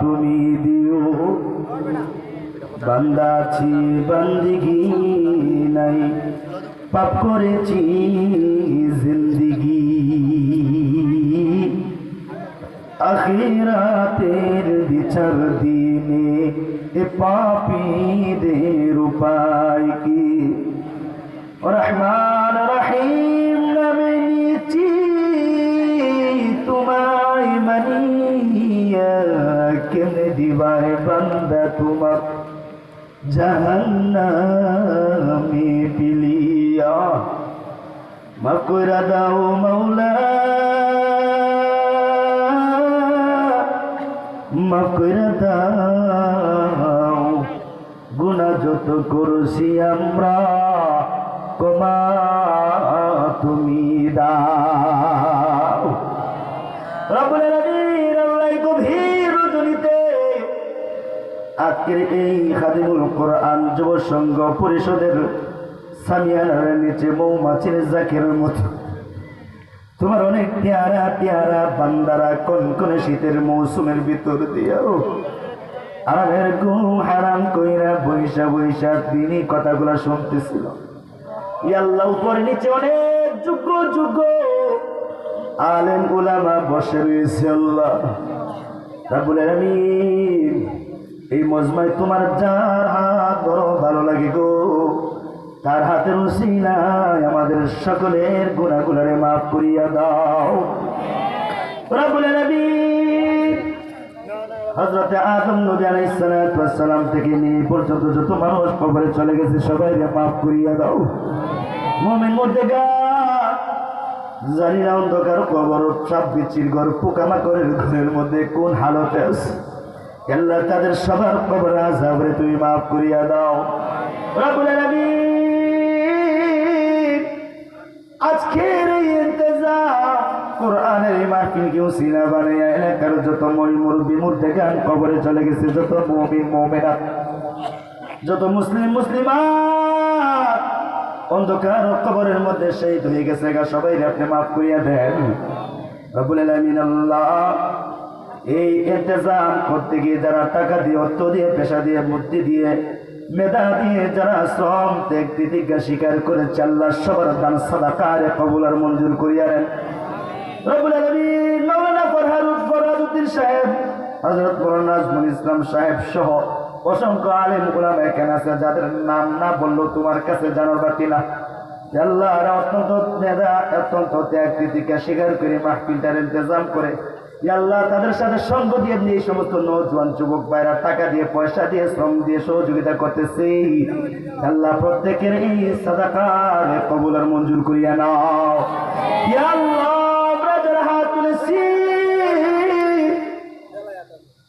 তুমি দিও। বান্দাছি বন্দিগি নাই। পাপ করেছি, জিন্দিগি। আখিরাতের বিচার দিনে এ পাপীদের উপায় কি? রহমান। কেমনে বন্দা তোমার জাহান্নামে বিলিয়া মকরা দাও মৌলা মকরা দাও। গুণা যত করছি আমরা। আজকের এই খাদিমুল কোরআন যুব সংঘ পরিষদের সামিয়ানার নিচে মৌমাছির জাকের মতো। তোমার অনেক পেয়ারা পেয়ারা বান্দারা কোন কোন শীতের মৌসুমের ভিতর দিয়েও আরামের ঘুম হারাম কইরা বৈশা বৈশা তিনি কথাগুলো শুনতেছিল। ইয়াল্লাহ উপরে নিচে অনেক যুগ যুগ আলেম উলামা বসে রয়েছে আল্লাহ। রাবুল আলামিন এই মজমায় তোমার যার হাত বড় ভালো লাগে গো, তার হাতের উসিলায় আমাদের সকলের গুণাগুলারে মাফ করিয়া দাও। হজরতে আদম নবী আলাইসালাম থেকে নিয়ে পর্যন্ত যত মানুষ কবরে চলে গেছে, সবাইকে মাফ করিয়া দাও। মোমেন মধ্যে জানি না অন্ধকার কবর সব বিচির ঘর, পোকামাকড়ের ঘরের মধ্যে কোন হালতে আছে? আল্লাহ তাদের সবার কবর আজাবরে তুমি মাফ করিয়া দাও। রব্বুল আলামিন, আজকের এই ইন্তজাম কোরআনের এই মাহফিলকে উসিলা বানাইয়া এলাকার যত মই মুরব্বী মুর্দে গান কবরে চলে গেছে, যত মুমিন মুমিনাত যত মুসলিম, মুসলিমাত, অন্ধকার কবরের মধ্যে শহীদ হয়ে গেছে গা সবাই আপনি মাফ করিয়া দেন। রব্বুল আলামিন আল্লাহ এই ইন্তজাম করতে গিয়ে যারা টাকা দিয়ে, অর্থ দিয়ে, পেশা দিয়ে, বুদ্ধি দিয়ে, মেধা দিয়ে যারা শ্রম, ত্যাগ তিতিজ্ঞা স্বীকার করে চাল্লা সবার দান সাদাকারে কবুল আর মঞ্জুর করিয়া নেন রব্বুল মাওলানা ফরহাদুদ ফরহাদুদ্দিন সাহেব সাহেব সহ অসংখ্য আছে, যাদের নাম না তোমার কাছে জানার অত্যন্ত মেধা, অত্যন্ত ত্যাগ স্বীকার করে মাহফিলটার ইন্তজাম করে আল্লাহ তাদের সাথে সঙ্গ দিয়ে দিয়ে এই সমস্ত নৌজওয়ান যুবক ভাইরা টাকা দিয়ে, পয়সা দিয়ে, শ্রম দিয়ে সহযোগিতা করতেছে। আল্লাহ প্রত্যেকের এই সাদাকার কবুল আর মঞ্জুর করিয়া নাও। হাত তুলেছি,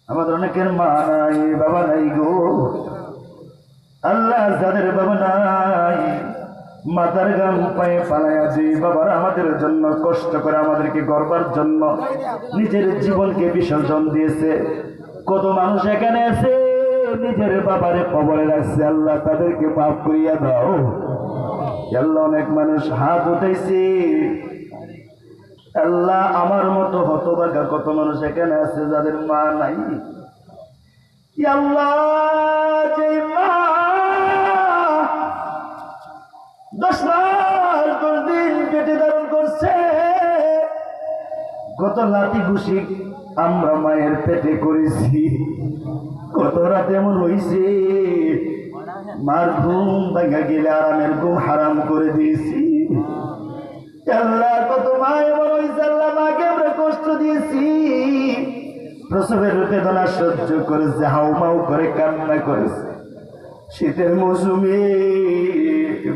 আমাদের অনেকের মা নাই, বাবা নাই গো। আল্লাহ যাদের বাবা নাই মাথার গাম পায়ে পালাইয়া যে বাবার আমাদের জন্য কষ্ট করে আমাদেরকে গর্বার জন্য নিজের জীবনকে বিসর্জন দিয়েছে। কত মানুষ এখানে আছে, নিজের বাবারে কবরে রাখছে। আল্লাহ তাদেরকে মাফ করিয়া দাও। আল্লাহ অনেক মানুষ হাত উঠেছে আল্লাহ আমার মতো হতভাগা কত মানুষ এখানে আছে যাদের মা নাই। আল্লাহ যে মা দশ মাস দশ দিন পেটে ধারণ করছে। কত লাঠি ঘুষি আমরা মায়ের পেটে করেছি। কত রাত এমন হয়েছে মার ঘুম ভাঙা গেলে আরামের ঘুম হারাম করে দিয়েছি। কত মায় মাকে আমরা কষ্ট দিয়েছি। প্রসবের বেদনা সহ্য করেছে হাউ মাউ করে, কান্না করেছে। শীতের মৌসুমে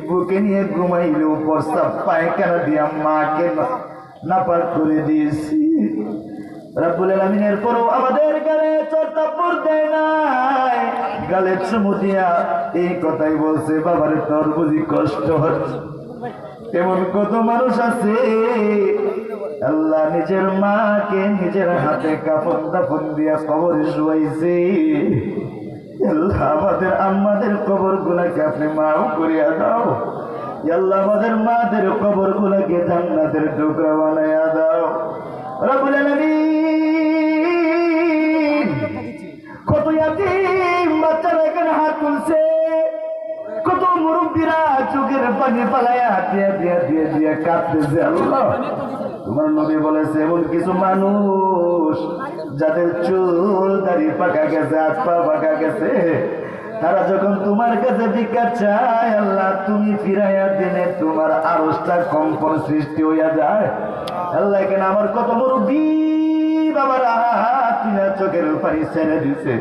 বুকে নিয়ে ঘুমাইলেও প্রস্তাব পায়খানা দিয়া মাকে নাপাক করে দিয়েছি। নাই। গালে এই কথাই বলছে, বাবার তোর বুঝি কষ্ট হচ্ছে। এমন কত মানুষ আছে, আল্লাহ নিজের মাকে নিজের হাতে কাপড় দাপন দিয়া কবরে শুয়াইছে। আল্লাহ আমাদের আম্মাদের কবর গুলাকে আপনি মাও করিয়া দাও। আল্লাহ আমাদের মাদের কবর গুলাকে জান্নাতের টুকরা বানাইয়া দাও। রবুল আলামিন, কত ইয়াতিম বাচ্চারা এখানে হাত তুলছে। কত মুরব্বীরা চোখের পানি পালায়া দিয়া দিয়া দিয়ে দিয়ে কাঁদতেছে। আল্লাহ, তোমার নবী বলেছে, এমন কিছু মানুষ যাদের চুল পাকা গেছে পা পাকা গেছে তারা যখন তোমার কাছে ভিক্ষা চায়, আল্লাহ, তুমি ফিরাইয়া দিনে তোমার আরসটা কম্পন সৃষ্টি হইয়া যায়। আল্লাহ কেন আমার কত মুরব্বী বাবার তিনা চোখের পানি ছেড়ে দিছে।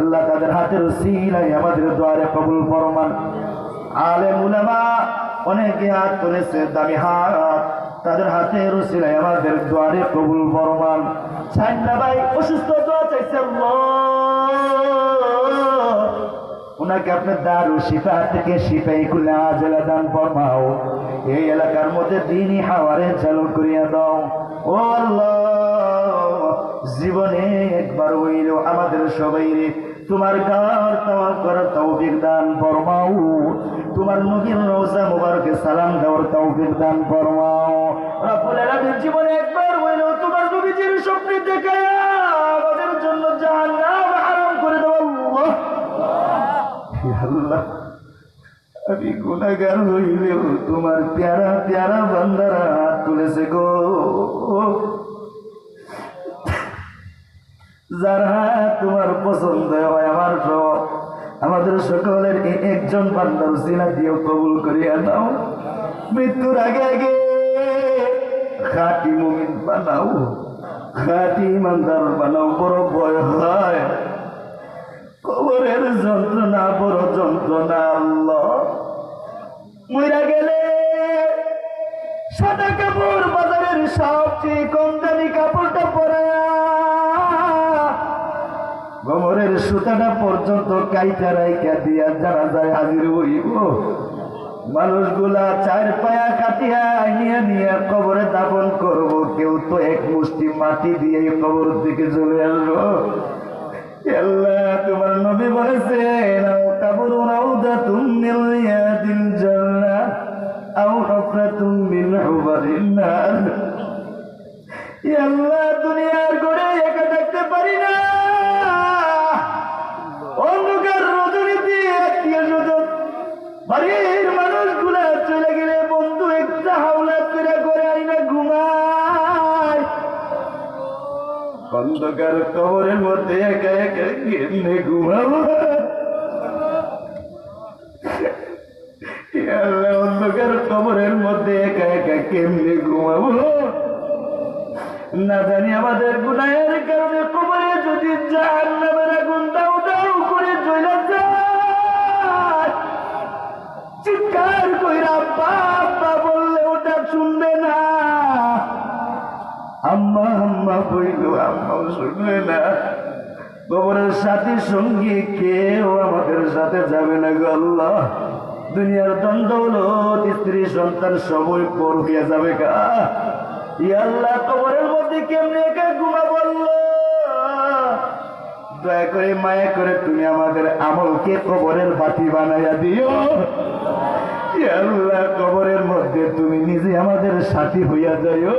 আল্লাহ তাদের হাতের সিলাই আমাদের দ্বারে কবুল ফরমান। আলে মুলামা অনেকে হাত তুলেছে দামি হাত। তাদের হাতে রসিলাই আমাদের দ্বারে কবুল ফরমান। ছান্না ভাই, অসুস্থ চাইছে ওনাকে আপনার দারু শিফা থেকে শিফাই খুলে দান ফরমাও। এই এলাকার মধ্যে দিনই হাওয়ারে চালু করিয়া দাও। ও জীবনে একবার হইল আমাদের সবাই তোমার গার তাওয়া করার তৌফিক দান ফরমাও। তোমার নবীর রওজা মুবারকে সালাম দেওয়ার তৌফিক দান ফরমাও। রব্বুল আলামিন জীবনে একবার হইল তোমার নবীজির স্বপ্ন দেখায়া জন্য জাহান্নাম হারাম করে দাও আল্লাহ। আমি গুনাগার হইলেও তোমার প্যারা প্যারা বান্দারা হাত তুলেছে গো। যারা তোমার পছন্দ হয়, আমার সব। আমাদের সকলের একজন বান্দার সিনা দিয়েও কবুল করিয়া নাও। মৃত্যুর আগে আগে খাটি মুমিন বানাও। খাটি ইমানদার বানাও, বড় ভয় হয়। কবরের যন্ত্রণা, বড় যন্ত্রণা, আল্লাহ। মইরা গেলে সাদা কাপড় বাজারের সবচেয়ে কম দামি কাপড়টা পরা। গোমরের সুতাটা পর্যন্ত কাইটা রাইকা দিয়া জানা যায় হাজির হইব। মানুষগুলা চার পায়া কাটিয়া নিয়ে নিয়ে কবরে দাপন করব। কেউ তো এক মুষ্টি মাটি দিয়ে কবর দিকে চলে আসব তোমার নবী মিন হুবারিন আল্লাহ অন্ধকার কবরের মধ্যে একা একা কেমনে ঘুমাবো অন্ধকার কবরের মধ্যে একা একা কেমনে ঘুমাবো না জানি আমাদের গুনাহের বইল আম্মাও শুনবে না কবরের সাথী সঙ্গী কেউ আমাদের সাথে যাবে না গো আল্লাহ। দুনিয়ার দ্বন্দ্বলত স্ত্রী সন্তান সবই পর হইয়া যাবে গা। ইয়া কবরের মধ্যে কেমনে একা ঘুমা বলল দয়া করে, মায়া করে তুমি আমাদের আমলকে কবরের বাতি বানাইয়া দিও। আল্লাহ, কবরের মধ্যে তুমি নিজে আমাদের সাথী হইয়া যাইও।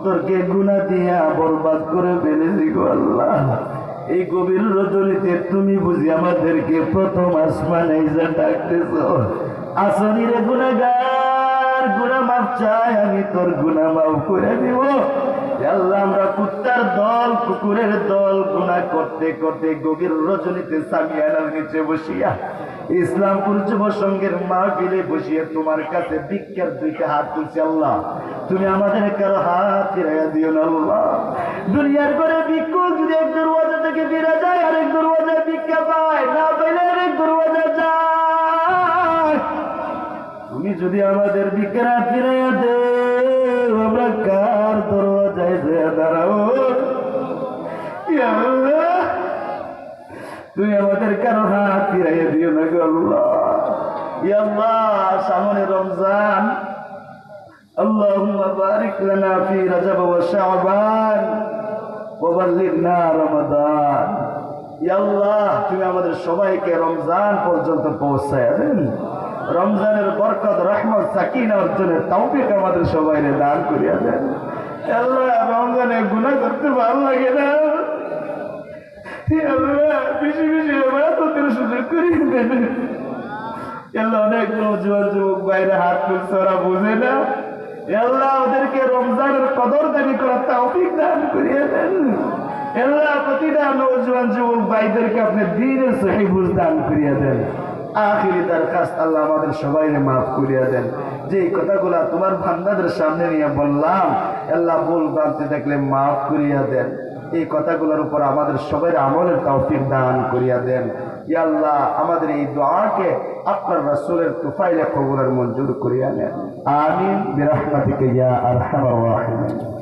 অন্তরকে গুণা দিয়া বরবাদ করে ফেলেছি গো আল্লাহ। এই গভীর রজনীতে তুমি বুঝি আমাদেরকে প্রথম আসমানে যা ডাকতেছ। আসনিরে গুণাগার। গুণা মাপ চাই, আমি তোর গুণা মাফ করে দিব। আল্লাহ, আমরা কুত্তার দল, কুকুরের দল গুণা করতে করতে গভীর রজনীতে সামিয়ানার নিচে বসিয়া ইসলামপুর যুব সংঘের মাহফিলে বসিয়ে তোমার কাছে ভিক্ষার দুইটা হাত তুলছি, আল্লাহ। তুমি আমাদের কারও হাত ফিরাইয়া দিও না, আল্লাহ। দুনিয়ার করে ভিক্ষুক যদি এক দরওয়াজা থেকে ফিরে যায়, আরেক দরওয়াজায় ভিক্ষা পায়, না পাইলে আরেক দরওয়াজা যদি আমাদের ভিক্ষার হাত ফিরাইয়া দে আমরা কার দরওয়াজায় যে দাঁড়াও ইয়া আল্লাহ তুমি আমাদের কারো হাত ফিরাইয়া দিও না গো আল্লাহ ইয়া আল্লাহ সামনে রমজান اللهم بارك لنا في رجب وشعبان وبلغنا رمضان ইয়া আল্লাহ তুমি আমাদের সবাইকে রমজান পর্যন্ত পৌঁছায় দেন রমজানের বরকত, রহমত, সাকিনা অর্জনের তৌফিক আমাদের সবাইকে দান করিয়া দেন। আল্লাহ, রমজানে গুনাহ করতে ভালো লাগে না। বেশি অনেক যুবক ওদেরকে রমজানের দানি যুবক ভাইদেরকে আপনি দিনের সহি বুঝ দান করিয়ে দেন। আখিরি দরখাস্ত আল্লাহ আমাদের সবাই মাফ করিয়া দেন। যে কথাগুলা তোমার ভান্ডাদের সামনে নিয়ে বললাম, আল্লাহ ভুল বানতে থাকলে মাফ করিয়া দেন। এই কথাগুলোর উপর আমাদের সবাই আমলের তৌফিক দান করিয়া দেন। আল্লাহ, আমাদের এই দোয়াকে আপনার রাসূলের তুফাইলে কবুলের মঞ্জুর করিয়া নেন। আমিন। বিরহমাতিকা ইয়া আরহামার রাহিমিন।